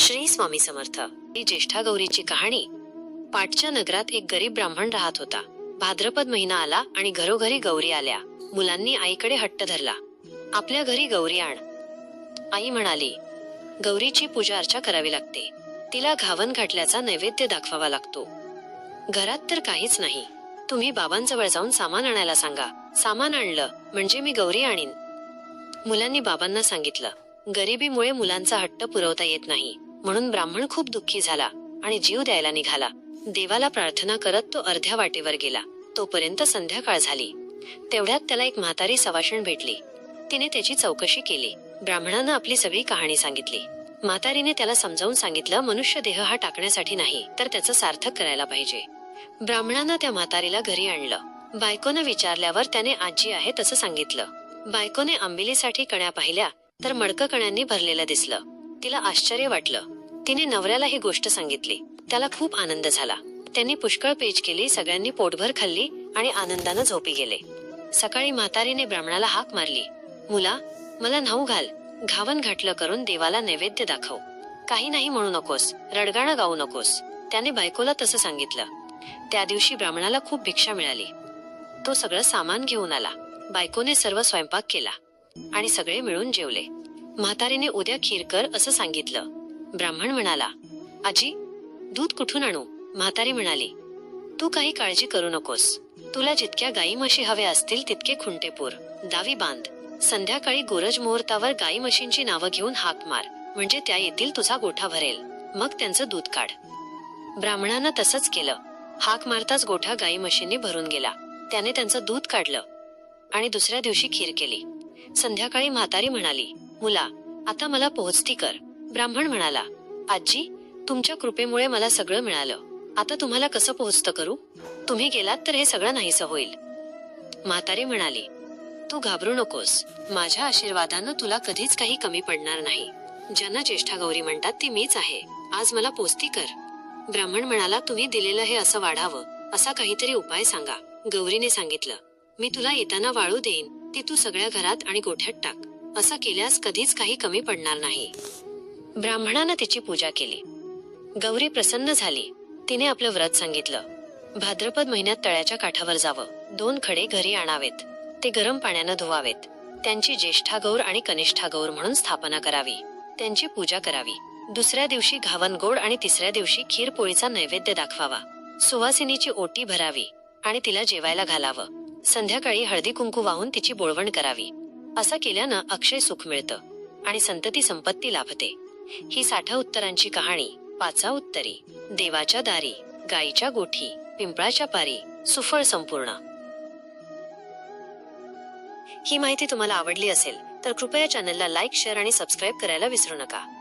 श्री स्वामी समर्थ. ही ज्येष्ठा गौरीची कहाणी. पाटच्या नगरात एक गरीब ब्राह्मण राहत होता. भाद्रपद महिना आला आणि घरोघरी गौरी आल्या. मुलांनी आईकडे हट्ट धरला. आपल्या घरी गौरी आण. आई म्हणाली गौरीची पूजा अर्चा करावी लागते. तिला घावन घाटल्याचा नैवेद्य दाखवावा लागतो. घरात तर काहीच नाही. तुम्ही बाबांजवळ जाऊन सामान आणायला सांगा. सामान आणलं म्हणजे मी गौरी आणीन. मुलांनी बाबांना सांगितलं गरिबीमुळे मुलांचा हट्ट पुरवता येत नाही. म्हणून ब्राह्मण खूप दुःखी झाला आणि जीव द्यायला निघाला. देवाला प्रार्थना करत तो अर्ध्या वाटेवर गेला. तोपर्यंत संध्याकाळ झाली. तेवढ्यात त्याला एक म्हातारी सवाषण भेटली. तिने त्याची चौकशी केली. ब्राह्मणानं आपली सगळी कहाणी सांगितली. म्हातारीने त्याला समजावून सांगितलं मनुष्य देह हा टाकण्यासाठी नाही तर त्याचं सार्थक करायला पाहिजे. ब्राह्मणानं त्या म्हातारीला घरी आणलं. बायकोनं विचारल्यावर त्याने आजी आहे तसं सांगितलं. बायकोने आंबिलीसाठी कण्या पाहिल्या तर मडकं कण्यांनी भरलेलं दिसलं. तिला आश्चर्य वाटलं. तिने नवऱ्याला ही गोष्ट सांगितली. त्याला खूप आनंद झाला. त्यांनी पुष्कळ पेज केली सगळ्यांनी पोटभर खाल्ली आणि आनंदानं झोपी गेले. सकाळी म्हातारीने ब्राह्मणाला हाक मारली. मुला मला न्हाऊ घाल. घावन घाटलं करून देवाला नैवेद्य दाखव. काही नाही म्हणू नकोस. रडगाणं गाऊ नकोस. त्याने बायकोला तसं सांगितलं. त्या दिवशी ब्राह्मणाला खूप भिक्षा मिळाली. तो सगळं सामान घेऊन आला. बायकोने सर्व स्वयंपाक केला आणि सगळे मिळून जेवले. म्हातारीने उद्या खीर कर असं सांगितलं. ब्राह्मण म्हणाला आजी दूध कुठून आणू? म्हातारी म्हणाली तू काही काळजी करू नकोस. तुला जितक्या गाई म्हशी हव्या असतील तितके खुंटेपूर दावी बांध. संध्याकाळी गोरज मुहूर्तावर गाई म्हशींची नावं घेऊन हाक मार म्हणजे त्या येतील तुझा गोठा भरेल. मग त्यांचं दूध काढ. ब्राह्मणानं तसंच केलं. हाक मारताच गोठा गाई म्हशींनी भरून गेला. त्याने त्यांचं दूध काढलं आणि दुसऱ्या दिवशी खीर केली. संध्याकाळी म्हातारी म्हणाली मुला आता मला पोहोचती कर ब्राह्मण म्हणाला. आजी तुमच्या कृपेमुळे मला सगळं मिळालं. आता तुम्हाला कसं पोहोचतं करू? तुम्ही गेलात तर हे सगळं नाहीसं होईल. म्हातारी म्हणाली तू घाबरू नकोस. माझ्या आशीर्वादानं तुला कधीच काही कमी पडणार नाही. ज्यांना ज्येष्ठा गौरी म्हणतात ती मीच आहे. आज मला पोचती कर. ब्राह्मण म्हणाला तुम्ही दिलेलं हे असं वाढावं. असा काहीतरी उपाय सांगा. गौरीने सांगितलं मी तुला येताना वाळू देईन. ती तू सगळ्या घरात आणि गोठ्यात टाक. असं केल्यास कधीच काही कमी पडणार नाही. ब्राह्मणानं तिची पूजा केली. गौरी प्रसन्न झाली. तिने आपलं व्रत सांगितलं. भाद्रपद महिन्यात तळ्याच्या काठावर जावं. दोन खडे घरी आणावेत. ते गरम पाण्यानं धुवावेत. त्यांची ज्येष्ठा गौर आणि कनिष्ठा गौर म्हणून स्थापना करावी. त्यांची पूजा करावी. दुसऱ्या दिवशी घावन गोड आणि तिसऱ्या दिवशी खीर पोळीचा नैवेद्य दाखवावा. सुवासिनीची ओटी भरावी आणि तिला जेवायला घालावं. संध्याकाळी हळदी कुंकू वाहून तिची बोळवण करावी. असं केल्यानं अक्षय सुख मिळतं आणि संतती संपत्ती लाभते. ही साठा उत्तरांची कहाणी पाचा उत्तरी देवाच्या दारी गाईच्या गोठी पिंपळाच्या पारी सुफळ संपूर्ण. ही माहिती तुम्हाला आवडली असेल तर कृपया चॅनलला लाईक शेअर आणि सबस्क्राईब करायला विसरू नका.